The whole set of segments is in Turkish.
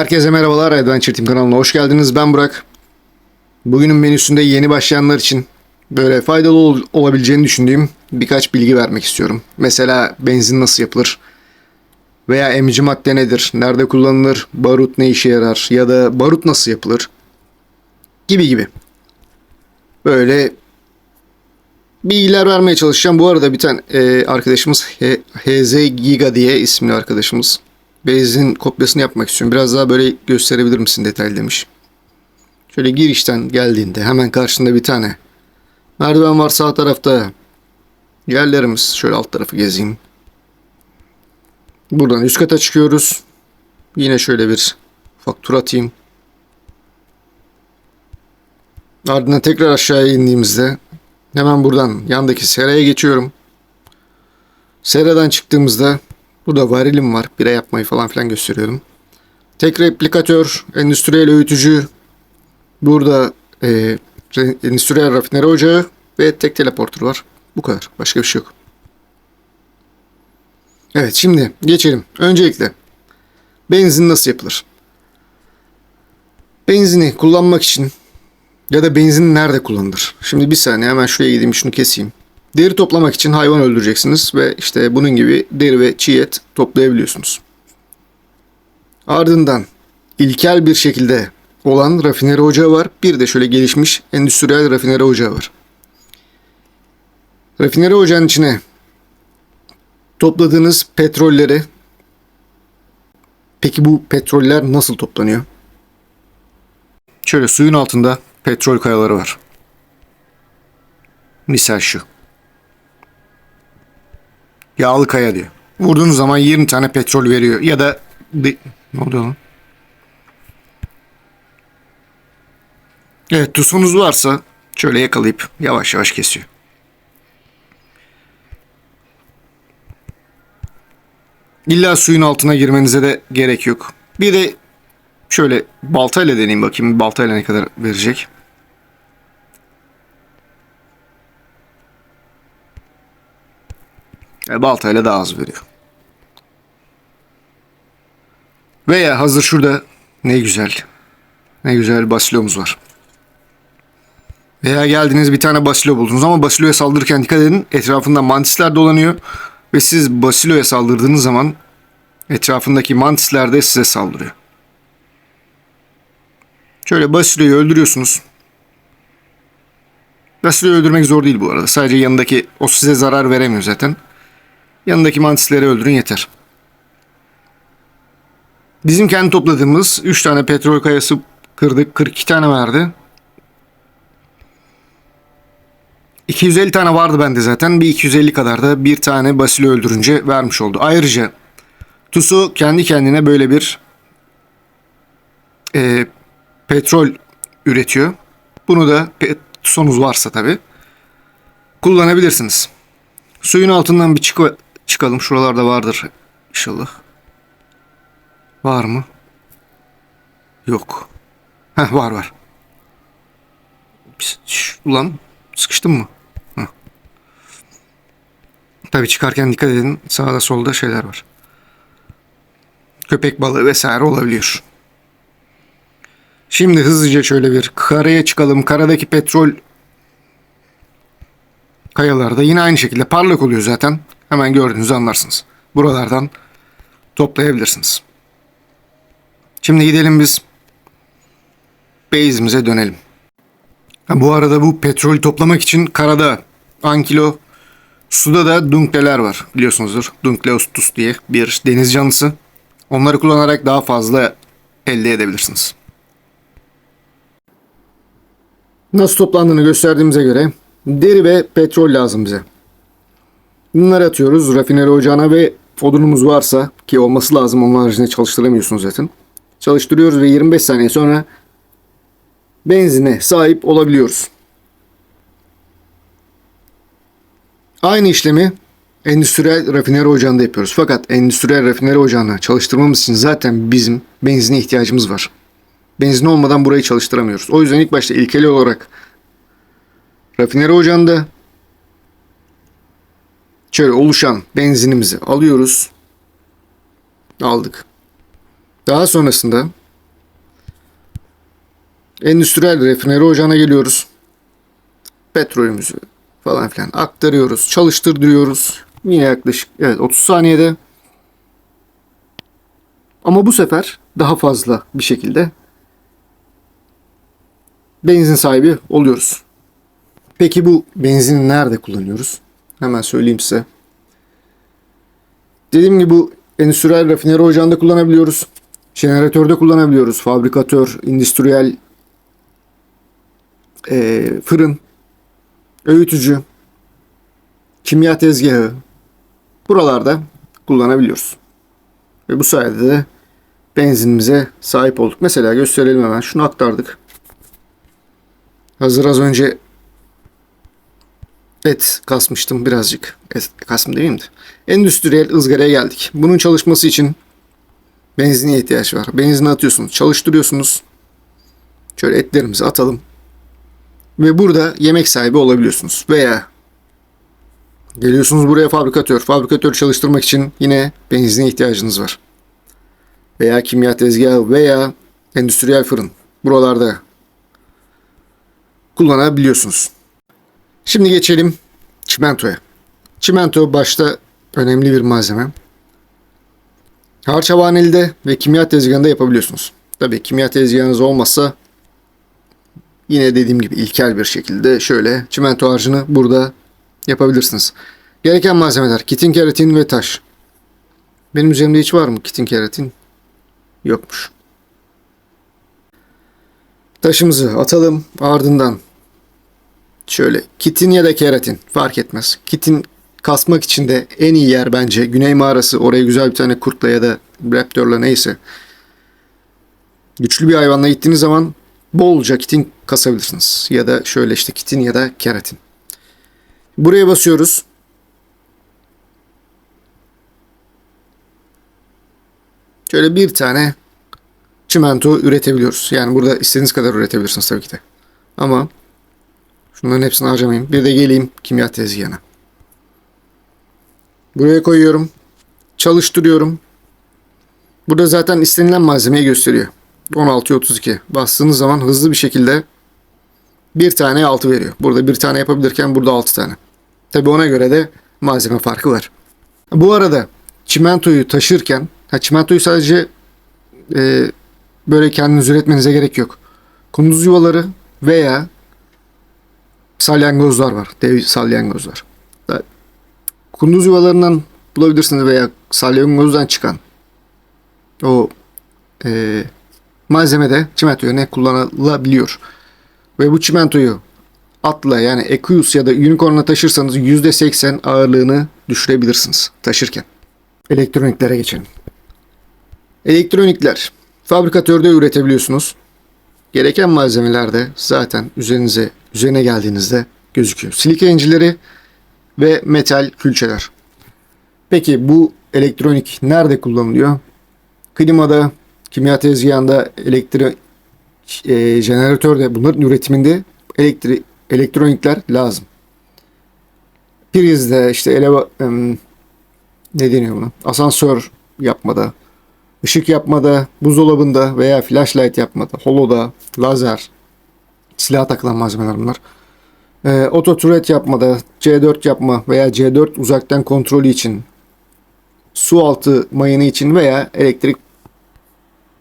Herkese merhabalar Adventure Team kanalına hoş geldiniz. Ben Burak. Bugünün menüsünde yeni başlayanlar için böyle faydalı ol- olabileceğini düşündüğüm birkaç bilgi vermek istiyorum. Mesela benzin nasıl yapılır? Veya emici madde nedir? Nerede kullanılır? Barut ne işe yarar? Ya da barut nasıl yapılır? Gibi gibi. Böyle bilgiler vermeye çalışacağım. Bu arada bir tane e, arkadaşımız H- HZ Giga diye isimli arkadaşımız Benzin kopyasını yapmak istiyorum. Biraz daha böyle gösterebilir misin detaylı demiş. Şöyle girişten geldiğinde hemen karşında bir tane merdiven var sağ tarafta. Yerlerimiz şöyle alt tarafı gezeyim. Buradan üst kata çıkıyoruz. Yine şöyle bir ufak tur atayım. Ardından tekrar aşağıya indiğimizde hemen buradan yandaki seraya geçiyorum. Seradan çıktığımızda Burada varilim var. Bira yapmayı falan filan gösteriyorum. Tek replikatör, endüstriyel öğütücü. Burada e, endüstriyel rafineri ocağı ve tek teleporter var. Bu kadar. Başka bir şey yok. Evet şimdi geçelim. Öncelikle benzin nasıl yapılır? Benzini kullanmak için ya da benzin nerede kullanılır? Şimdi bir saniye hemen şuraya gideyim şunu keseyim. Deri toplamak için hayvan öldüreceksiniz ve işte bunun gibi deri ve çiğ et toplayabiliyorsunuz. Ardından ilkel bir şekilde olan rafineri ocağı var. Bir de şöyle gelişmiş endüstriyel rafineri ocağı var. Rafineri ocağın içine topladığınız petrolleri Peki bu petroller nasıl toplanıyor? Şöyle suyun altında petrol kayaları var. Misal şu. Yağlı kaya diyor. Vurduğunuz zaman 20 tane petrol veriyor. Ya da ne oluyor lan? Evet tuzunuz varsa şöyle yakalayıp yavaş yavaş kesiyor. İlla suyun altına girmenize de gerek yok. Bir de şöyle baltayla deneyeyim bakayım. Baltayla ne kadar verecek. E, baltayla daha az veriyor. Veya hazır şurada ne güzel. Ne güzel basilomuz var. Veya geldiniz bir tane basilo buldunuz ama basiloya saldırırken dikkat edin. Etrafında mantisler dolanıyor. Ve siz basiloya saldırdığınız zaman etrafındaki mantisler de size saldırıyor. Şöyle basiloyu öldürüyorsunuz. Basiloyu öldürmek zor değil bu arada. Sadece yanındaki o size zarar veremiyor zaten. Yanındaki mantisleri öldürün yeter. Bizim kendi topladığımız 3 tane petrol kayası kırdık. 42 tane verdi. 250 tane vardı bende zaten. Bir 250 kadar da bir tane basili öldürünce vermiş oldu. Ayrıca Tusu kendi kendine böyle bir e, petrol üretiyor. Bunu da Tusunuz varsa tabi kullanabilirsiniz. Suyun altından bir çık çıkalım. Şuralarda vardır inşallah. Var mı? Yok. Heh var var. Ulan sıkıştın mı? Heh. Tabii çıkarken dikkat edin. Sağda solda şeyler var. Köpek balığı vesaire olabiliyor. Şimdi hızlıca şöyle bir karaya çıkalım. Karadaki petrol kayalarda yine aynı şekilde parlak oluyor zaten. Hemen gördüğünüzü anlarsınız. Buralardan toplayabilirsiniz. Şimdi gidelim biz base'imize dönelim. Ha, bu arada bu petrol toplamak için karada ankilo, suda da dunkleler var biliyorsunuzdur. Dunkleostus diye bir deniz canlısı. Onları kullanarak daha fazla elde edebilirsiniz. Nasıl toplandığını gösterdiğimize göre deri ve petrol lazım bize. Bunları atıyoruz rafineri ocağına ve odunumuz varsa ki olması lazım onun haricinde çalıştıramıyorsunuz zaten. Çalıştırıyoruz ve 25 saniye sonra benzine sahip olabiliyoruz. Aynı işlemi endüstriyel rafineri ocağında yapıyoruz. Fakat endüstriyel rafineri ocağına çalıştırmamız için zaten bizim benzine ihtiyacımız var. Benzin olmadan burayı çalıştıramıyoruz. O yüzden ilk başta ilkeli olarak rafineri ocağında şöyle oluşan benzinimizi alıyoruz. Aldık. Daha sonrasında Endüstriyel rafineri ocağına geliyoruz. Petrolümüzü falan filan aktarıyoruz. Çalıştırdırıyoruz. Yine yaklaşık evet 30 saniyede. Ama bu sefer daha fazla bir şekilde benzin sahibi oluyoruz. Peki bu benzini nerede kullanıyoruz? Hemen söyleyeyim size. Dediğim gibi bu endüstriyel rafineri ocağında kullanabiliyoruz. Jeneratörde kullanabiliyoruz. Fabrikatör, endüstriyel eee, fırın, öğütücü, kimya tezgahı buralarda kullanabiliyoruz. Ve bu sayede de benzinimize sahip olduk. Mesela gösterelim hemen. Şunu aktardık. Hazır az önce et kasmıştım birazcık. Et kasım demeyeyim de. Endüstriyel ızgaraya geldik. Bunun çalışması için benzine ihtiyaç var. Benzini atıyorsunuz, çalıştırıyorsunuz. Şöyle etlerimizi atalım. Ve burada yemek sahibi olabiliyorsunuz. Veya geliyorsunuz buraya fabrikatör. Fabrikatör çalıştırmak için yine benzine ihtiyacınız var. Veya kimya tezgahı veya endüstriyel fırın. Buralarda kullanabiliyorsunuz. Şimdi geçelim çimentoya. Çimento başta önemli bir malzeme. Harç havanelide ve kimya tezgahında yapabiliyorsunuz. Tabii kimya tezgahınız olmazsa yine dediğim gibi ilkel bir şekilde şöyle çimento harcını burada yapabilirsiniz. Gereken malzemeler kitin, keratin ve taş. Benim üzerimde hiç var mı kitin, keratin? Yokmuş. Taşımızı atalım ardından şöyle kitin ya da keratin fark etmez. Kitin kasmak için de en iyi yer bence Güney Mağarası. Oraya güzel bir tane kurtla ya da raptorla neyse. Güçlü bir hayvanla gittiğiniz zaman bolca kitin kasabilirsiniz. Ya da şöyle işte kitin ya da keratin. Buraya basıyoruz. Şöyle bir tane çimento üretebiliyoruz. Yani burada istediğiniz kadar üretebilirsiniz tabii ki de. Ama şunların hepsini harcamayayım. Bir de geleyim kimya tezgahına. Buraya koyuyorum. Çalıştırıyorum. Burada zaten istenilen malzemeyi gösteriyor. 16.32. Bastığınız zaman hızlı bir şekilde bir tane 6 veriyor. Burada bir tane yapabilirken burada 6 tane. Tabi ona göre de malzeme farkı var. Bu arada çimentoyu taşırken ha, çimentoyu sadece e, böyle kendiniz üretmenize gerek yok. Kunduz yuvaları veya salyangozlar var. Dev salyangozlar. Kunduz yuvalarından bulabilirsiniz veya salyangozdan çıkan o e, malzeme de çimento yerine kullanılabiliyor. Ve bu çimentoyu atla yani Equus ya da Unicorn'la taşırsanız %80 ağırlığını düşürebilirsiniz taşırken. Elektroniklere geçelim. Elektronikler fabrikatörde üretebiliyorsunuz. Gereken malzemeler de zaten üzerinize üzerine geldiğinizde gözüküyor. Silike incileri ve metal külçeler. Peki bu elektronik nerede kullanılıyor? Klimada, kimya tezgahında, elektrik e, jeneratörde bunların üretiminde elektri, elektronikler lazım. Prizde işte eleva, em, ne deniyor buna? Asansör yapmada, ışık yapmada, buzdolabında veya flashlight yapmada, holoda, lazer, silah takılan malzemeler bunlar. E, oto turret yapmada, C4 yapma veya C4 uzaktan kontrolü için, su altı mayını için veya elektrik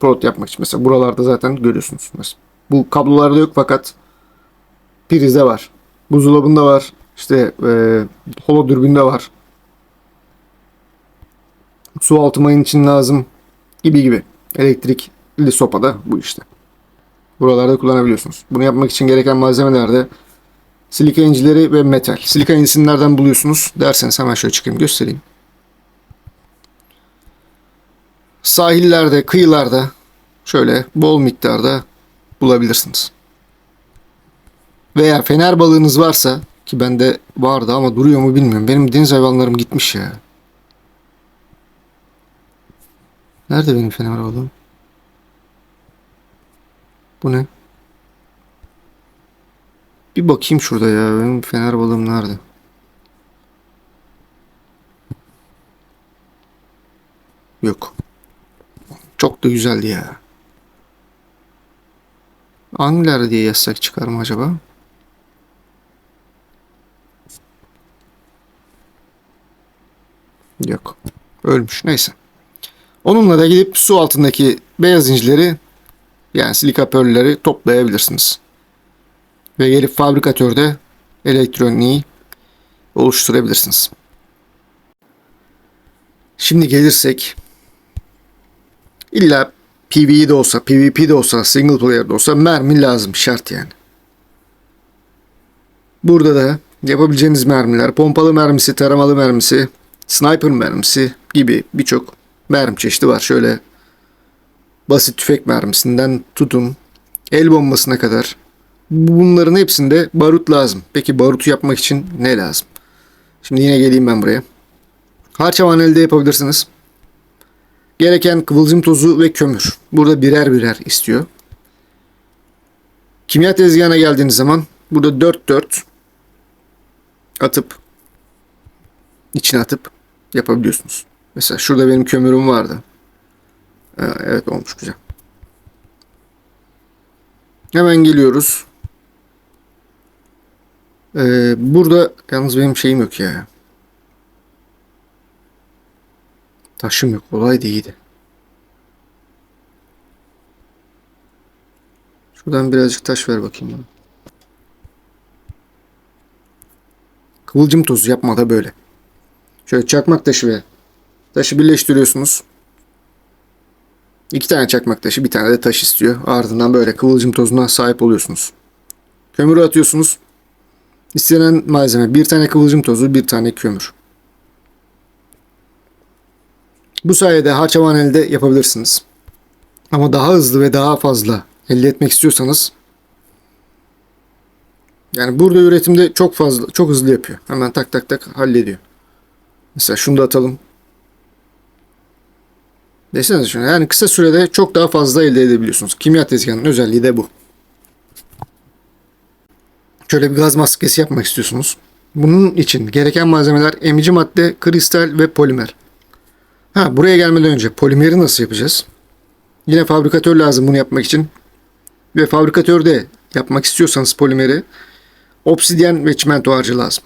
prot yapmak için. Mesela buralarda zaten görüyorsunuz. Mesela bu kablolarda yok fakat prizde var. Buzdolabında var. İşte e, holo dürbünde var. Su altı mayın için lazım. Gibi gibi. Elektrikli sopada bu işte. Buralarda kullanabiliyorsunuz. Bunu yapmak için gereken malzemeler de silika incileri ve metal. Silika incisini nereden buluyorsunuz derseniz hemen şöyle çıkayım göstereyim. Sahillerde, kıyılarda şöyle bol miktarda bulabilirsiniz. Veya fener balığınız varsa ki bende vardı ama duruyor mu bilmiyorum. Benim deniz hayvanlarım gitmiş ya. Nerede benim fener balığım? Bu ne? Bir bakayım şurada ya. Benim fener balığım nerede? Yok. Çok da güzeldi ya. Angler diye yazsak çıkar mı acaba? Yok. Ölmüş. Neyse. Onunla da gidip su altındaki beyaz incileri yani silika pörlleri toplayabilirsiniz. Ve gelip fabrikatörde elektroniği oluşturabilirsiniz. Şimdi gelirsek illa PvE de olsa, PvP de olsa, single player de olsa mermi lazım şart yani. Burada da yapabileceğiniz mermiler pompalı mermisi, taramalı mermisi, sniper mermisi gibi birçok mermi çeşidi var. Şöyle basit tüfek mermisinden tutun el bombasına kadar bunların hepsinde barut lazım. Peki barutu yapmak için ne lazım? Şimdi yine geleyim ben buraya. Harçavan elde yapabilirsiniz. Gereken kıvılcım tozu ve kömür. Burada birer birer istiyor. Kimya tezgahına geldiğiniz zaman burada 4 4 atıp içine atıp yapabiliyorsunuz. Mesela şurada benim kömürüm vardı. Evet olmuş güzel. Hemen geliyoruz. Ee, burada yalnız benim şeyim yok ya. Taşım yok. Olay da iyiydi. Şuradan birazcık taş ver bakayım bana. Kıvılcım tozu yapma da böyle. Şöyle çakmak taşı ve taşı birleştiriyorsunuz. İki tane çakmak taşı, bir tane de taş istiyor. Ardından böyle kıvılcım tozuna sahip oluyorsunuz. Kömürü atıyorsunuz. İstenen malzeme bir tane kıvılcım tozu, bir tane kömür. Bu sayede harçavan elde yapabilirsiniz. Ama daha hızlı ve daha fazla elde etmek istiyorsanız yani burada üretimde çok fazla çok hızlı yapıyor. Hemen tak tak tak hallediyor. Mesela şunu da atalım. Desenize şunu. Yani kısa sürede çok daha fazla elde edebiliyorsunuz. Kimya tezgahının özelliği de bu. Şöyle bir gaz maskesi yapmak istiyorsunuz. Bunun için gereken malzemeler emici madde, kristal ve polimer. Ha buraya gelmeden önce polimeri nasıl yapacağız? Yine fabrikatör lazım bunu yapmak için. Ve fabrikatörde yapmak istiyorsanız polimeri obsidyen ve çimento harcı lazım.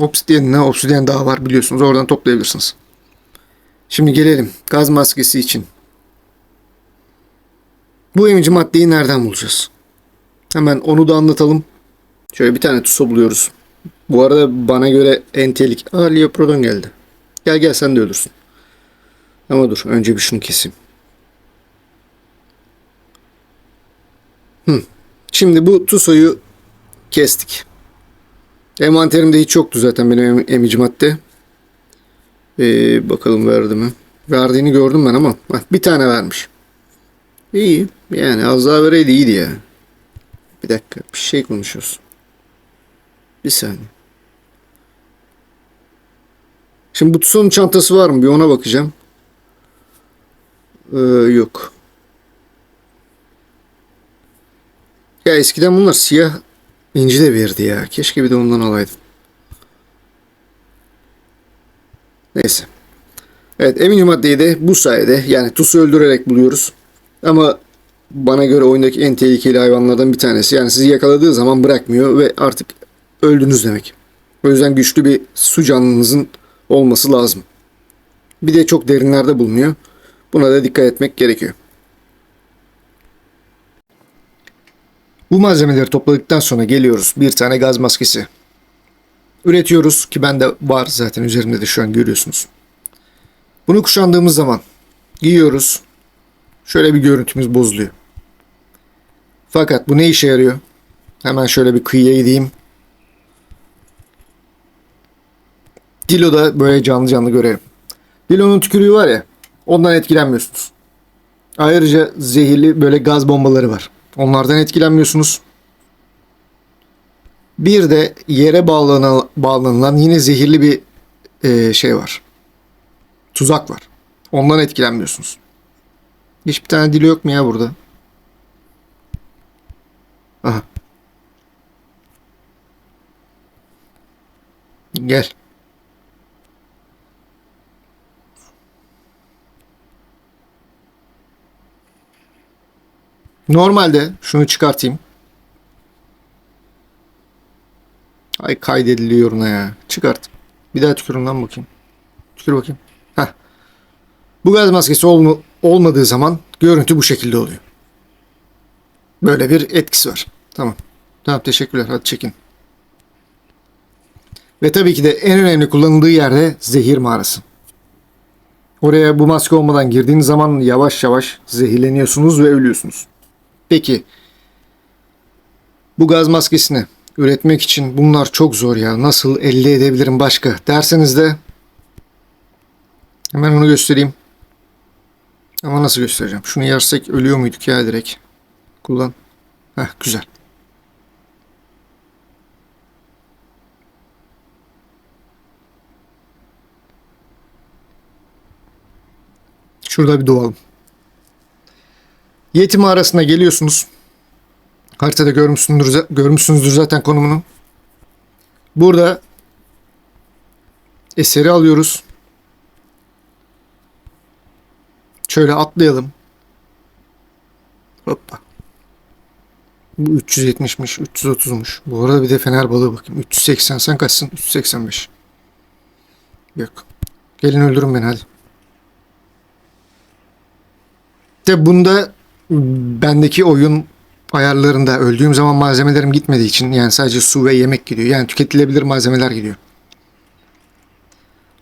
Obsidyen ne? Obsidyen daha var biliyorsunuz. Oradan toplayabilirsiniz. Şimdi gelelim gaz maskesi için. Bu emici maddeyi nereden bulacağız? Hemen onu da anlatalım. Şöyle bir tane tuso buluyoruz. Bu arada bana göre en tehlikeli... Aa Leoprodon geldi. Gel gel sen de ölürsün. Ama dur önce bir şunu keseyim. Hı. Şimdi bu tusoyu kestik. Envanterimde hiç yoktu zaten benim em- emici madde. Ee, bakalım verdi mi? Verdiğini gördüm ben ama heh, bir tane vermiş. İyi. Yani az daha vereydi iyiydi ya. Bir dakika bir şey konuşuyoruz. Bir saniye. Şimdi bu Tuso'nun çantası var mı? Bir ona bakacağım. Ee, yok. Ya eskiden bunlar siyah inci de verdi ya. Keşke bir de ondan alaydım. Neyse. Evet eminim maddeyi de bu sayede yani Tus'u öldürerek buluyoruz. Ama bana göre oyundaki en tehlikeli hayvanlardan bir tanesi. Yani sizi yakaladığı zaman bırakmıyor ve artık öldünüz demek. O yüzden güçlü bir su canlınızın olması lazım. Bir de çok derinlerde bulunuyor. Buna da dikkat etmek gerekiyor. Bu malzemeleri topladıktan sonra geliyoruz. Bir tane gaz maskesi. Üretiyoruz ki bende var zaten üzerimde de şu an görüyorsunuz. Bunu kuşandığımız zaman giyiyoruz. Şöyle bir görüntümüz bozuluyor. Fakat bu ne işe yarıyor? Hemen şöyle bir kıyıya gideyim. Dilo'da böyle canlı canlı görelim. Dilo'nun tükürüğü var ya ondan etkilenmiyorsunuz. Ayrıca zehirli böyle gaz bombaları var. Onlardan etkilenmiyorsunuz. Bir de yere bağlanan, bağlanılan yine zehirli bir e, şey var. Tuzak var. Ondan etkilenmiyorsunuz. Hiçbir tane dili yok mu ya burada? Aha. Gel. Normalde şunu çıkartayım. Ay kaydediliyor ne ya. Çıkart. Bir daha tükürün lan bakayım. Tükür bakayım. Heh. Bu gaz maskesi olma- olmadığı zaman görüntü bu şekilde oluyor. Böyle bir etkisi var. Tamam. Tamam teşekkürler. Hadi çekin. Ve tabii ki de en önemli kullanıldığı yerde zehir mağarası. Oraya bu maske olmadan girdiğiniz zaman yavaş yavaş zehirleniyorsunuz ve ölüyorsunuz. Peki bu gaz maskesini üretmek için bunlar çok zor ya. Nasıl elde edebilirim başka derseniz de hemen onu göstereyim. Ama nasıl göstereceğim? Şunu yersek ölüyor muyduk ya direkt? Kullan. Heh güzel. Şurada bir doğalım. Yetim arasına geliyorsunuz. Haritada görmüşsünüzdür, görmüşsünüzdür zaten konumunu. Burada eseri alıyoruz. Şöyle atlayalım. Hoppa. Bu 370'miş, 330'muş. Bu arada bir de fener balığı bakayım. 380 sen kaçsın? 385. Yok. Gelin öldürün beni hadi. De bunda bendeki oyun ayarlarında öldüğüm zaman malzemelerim gitmediği için yani sadece su ve yemek gidiyor. Yani tüketilebilir malzemeler gidiyor.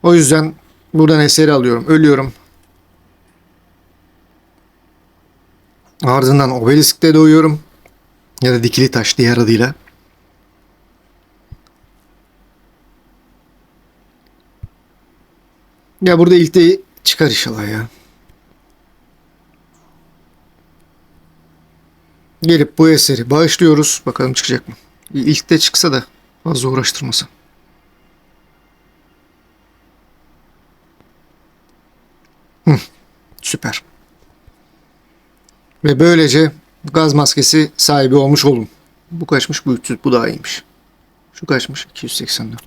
O yüzden buradan eseri alıyorum. Ölüyorum. Ardından obeliskte doğuyorum. Ya da dikili taş diğer adıyla. Ya burada ilk de çıkar inşallah ya. Gelip bu eseri bağışlıyoruz. Bakalım çıkacak mı? İlk de çıksa da fazla uğraştırmasa. Hı, süper. Ve böylece gaz maskesi sahibi olmuş olun. Bu kaçmış? Bu 300. Bu daha iyiymiş. Şu kaçmış? 284.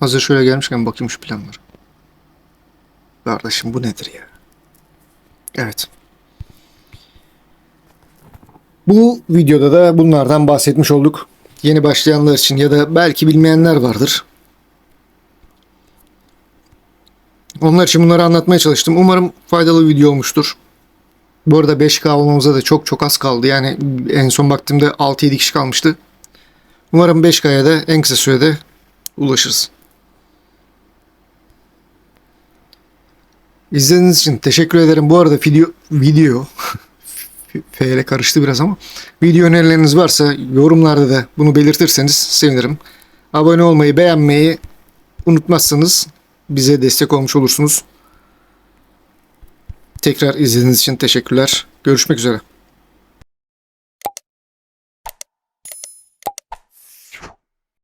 Hazır şöyle gelmişken bakayım şu planlara. Kardeşim bu nedir ya? Evet. Bu videoda da bunlardan bahsetmiş olduk. Yeni başlayanlar için ya da belki bilmeyenler vardır. Onlar için bunları anlatmaya çalıştım. Umarım faydalı video olmuştur. Bu arada 5K olmamıza da çok çok az kaldı. Yani en son baktığımda 6-7 kişi kalmıştı. Umarım 5K'ya da en kısa sürede ulaşırız. İzlediğiniz için teşekkür ederim. Bu arada video video F ile karıştı biraz ama video önerileriniz varsa yorumlarda da bunu belirtirseniz sevinirim. Abone olmayı, beğenmeyi unutmazsanız bize destek olmuş olursunuz. Tekrar izlediğiniz için teşekkürler. Görüşmek üzere.